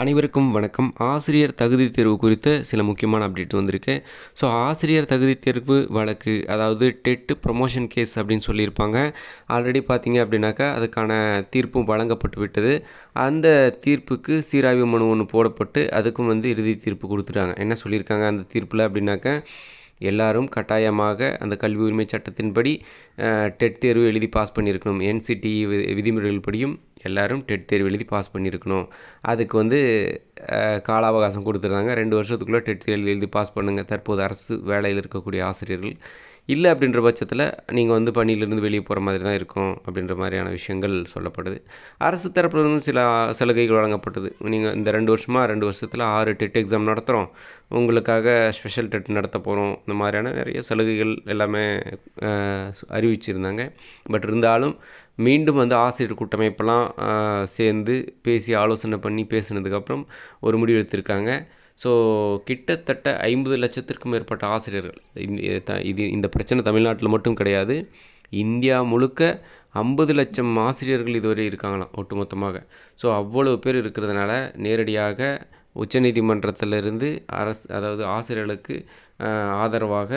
அனைவருக்கும் வணக்கம். ஆசிரியர் தகுதி தேர்வு குறித்த சில முக்கியமான அப்டேட் வந்திருக்கு. ஸோ ஆசிரியர் தகுதி தேர்வு வழக்கு அதாவது டெட்டு ப்ரொமோஷன் கேஸ் அப்படின்னு சொல்லியிருப்பாங்க. ஆல்ரெடி பார்த்தீங்க அப்படின்னாக்கா அதுக்கான தீர்ப்பும் வழங்கப்பட்டு விட்டது. அந்த தீர்ப்புக்கு சீராய்வு மனு ஒன்று போடப்பட்டு அதுக்கும் வந்து இறுதி தீர்ப்பு கொடுத்துட்டாங்க. என்ன சொல்லியிருக்காங்க அந்த தீர்ப்பில் அப்படின்னாக்கா எல்லாரும் கட்டாயமாக அந்த கல்வி உரிமை சட்டத்தின்படி டெட் தேர்வு எழுதி பாஸ் பண்ணியிருக்கணும். என்சிடிஇ விதிமுறைகள் படியும் எல்லாரும் டெட் தேர்வு எழுதி பாஸ் பண்ணியிருக்கணும். அதுக்கு வந்து கால அவகாசம் கொடுத்துருந்தாங்க. ரெண்டு வருஷத்துக்குள்ளே டெட் தேர்வு எழுதி பாஸ் பண்ணுங்கள் தற்போது அரசு வேலையில் இருக்கக்கூடிய ஆசிரியர்கள் இல்லை அப்படின்ற பட்சத்தில் நீங்கள் வந்து பணியிலிருந்து வெளியே போகிற மாதிரி தான் இருக்கும் அப்படின்ற மாதிரியான விஷயங்கள் சொல்லப்படுது. அரசு தரப்புலேருந்து சில சலுகைகள் வழங்கப்பட்டது. நீங்கள் இந்த ரெண்டு வருஷமாக ரெண்டு வருஷத்தில் ஆறு டெட் எக்ஸாம் நடத்துகிறோம். உங்களுக்காக ஸ்பெஷல் டெட் நடத்த போகிறோம். இந்த மாதிரியான நிறைய சலுகைகள் எல்லாமே அறிவிச்சிருந்தாங்க. பட் இருந்தாலும் மீண்டும் வந்து ஆசிரியர் கூட்டமைப்பெல்லாம் சேர்ந்து பேசி ஆலோசனை பண்ணி பேசினதுக்கப்புறம் ஒரு முடிவு எடுத்திருக்காங்க. ஸோ கிட்டத்தட்ட ஐம்பது லட்சத்திற்கும் மேற்பட்ட ஆசிரியர்கள். இது இந்த பிரச்சனை தமிழ்நாட்டில் மட்டும் கிடையாது. இந்தியா முழுக்க ஐம்பது லட்சம் ஆசிரியர்கள் இதுவரை இருக்காங்களாம் ஒட்டுமொத்தமாக. ஸோ அவ்வளோ பேர் இருக்கிறதுனால நேரடியாக உச்சநீதிமன்றத்திலிருந்து அரசு அதாவது ஆசிரியர்களுக்கு ஆதரவாக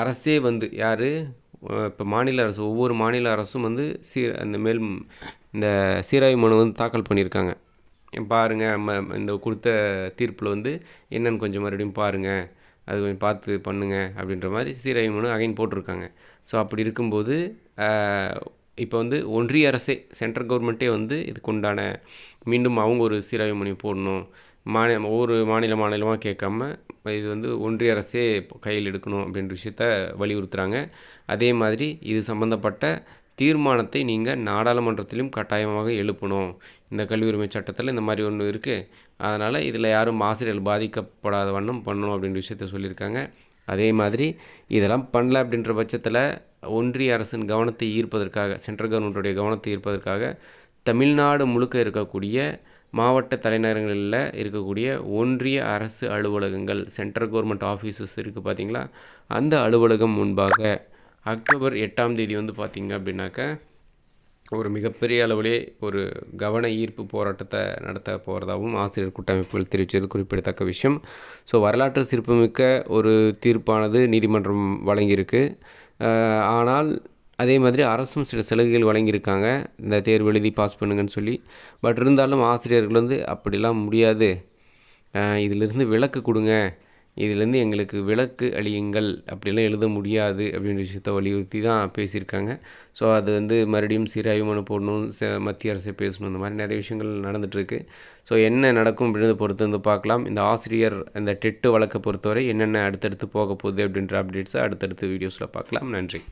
அரசே வந்து யார்? இப்போ மாநில அரசு ஒவ்வொரு மாநில அரசும் வந்து சீர் அந்த மேல் இந்த சீராய்வு மனு வந்து தாக்கல் பண்ணியிருக்காங்க. பாருங்கள் ம இந்த கொடுத்த தீர்ப்பில் வந்து என்னென்னு கொஞ்சம் மறுபடியும் பாருங்கள் அது கொஞ்சம் பார்த்து பண்ணுங்கள் அப்படின்ற மாதிரி சீராய்வு மனு அகைன் போட்டிருக்காங்க. ஸோ அப்படி இருக்கும்போது இப்போ வந்து ஒன்றிய அரசே சென்ட்ரல் கவர்மெண்ட்டே வந்து இதுக்கு உண்டான மீண்டும் அவங்க ஒரு சீராய்வு மனு போடணும். மாநில ஒவ்வொரு மாநில மாநிலமாக கேட்காம இது வந்து ஒன்றிய அரசே கையில் எடுக்கணும் அப்படின்ற விஷயத்த வலியுறுத்துகிறாங்க அதே மாதிரி இது சம்மந்தப்பட்ட தீர்மானத்தை நீங்கள் நாடாளுமன்றத்திலும் கட்டாயமாக எழுப்பணும். இந்த கல்வி உரிமை சட்டத்தில் இந்த மாதிரி ஒன்று இருக்குது அதனால் இதில் யாரும் ஆசிரியர்கள் பாதிக்கப்படாத வண்ணம் பண்ணணும் அப்படின்ற விஷயத்த சொல்லியிருக்காங்க. அதே மாதிரி இதெல்லாம் பண்ணல அப்படின்ற பட்சத்தில் ஒன்றிய அரசின் கவனத்தை ஈர்ப்பதற்காக சென்ட்ரல் கவர்மெண்ட்டுடைய கவனத்தை ஈர்ப்பதற்காக தமிழ்நாடு முழுக்க இருக்கக்கூடிய மாவட்ட தலைநகரங்களில் இருக்கக்கூடிய ஒன்றிய அரசு அலுவலகங்கள் சென்ட்ரல் கவர்மெண்ட் ஆஃபீஸஸ் இருக்குது பார்த்திங்களா அந்த அலுவலகம் முன்பாக அக்டோபர் எட்டாம் தேதி வந்து பார்த்திங்க அப்படின்னாக்க ஒரு மிகப்பெரிய அளவிலே ஒரு கவன ஈர்ப்பு போராட்டத்தை நடத்த போகிறதாகவும் ஆசிரியர் கூட்டமைப்புகள் தெரிவித்தது குறிப்பிடத்தக்க விஷயம். ஸோ வரலாற்று சிறப்புமிக்க ஒரு தீர்ப்பானது நீதிமன்றம் வழங்கியிருக்கு. ஆனால் அதே மாதிரி அரசும் சில சலுகைகள் வழங்கியிருக்காங்க. இந்த தேர்வு எழுதி பாஸ் பண்ணுங்கன்னு சொல்லி. பட் இருந்தாலும் ஆசிரியர்கள் வந்து அப்படிலாம் முடியாது. இதிலிருந்து விளக்கு கொடுங்க. இதுலேருந்து எங்களுக்கு விளக்கு அழியுங்கள் அப்படிலாம் எழுத முடியாது அப்படின்ற விஷயத்த வலியுறுத்தி தான் பேசியிருக்காங்க. ஸோ அது வந்து மறுபடியும் சீராய்வு மனு போடணும் மத்திய அரசை பேசணும் இந்த மாதிரி நிறைய விஷயங்கள் நடந்துகிட்ருக்கு ஸோ என்ன நடக்கும் அப்படின்றத பொறுத்து வந்து பார்க்கலாம். இந்த ஆசிரியர் இந்த டெட்டு வழக்கை பொறுத்தவரை என்னென்ன அடுத்தடுத்து போக போகுது அப்படின்ற அப்டேட்ஸை அடுத்தடுத்து வீடியோஸில் பார்க்கலாம். நன்றி.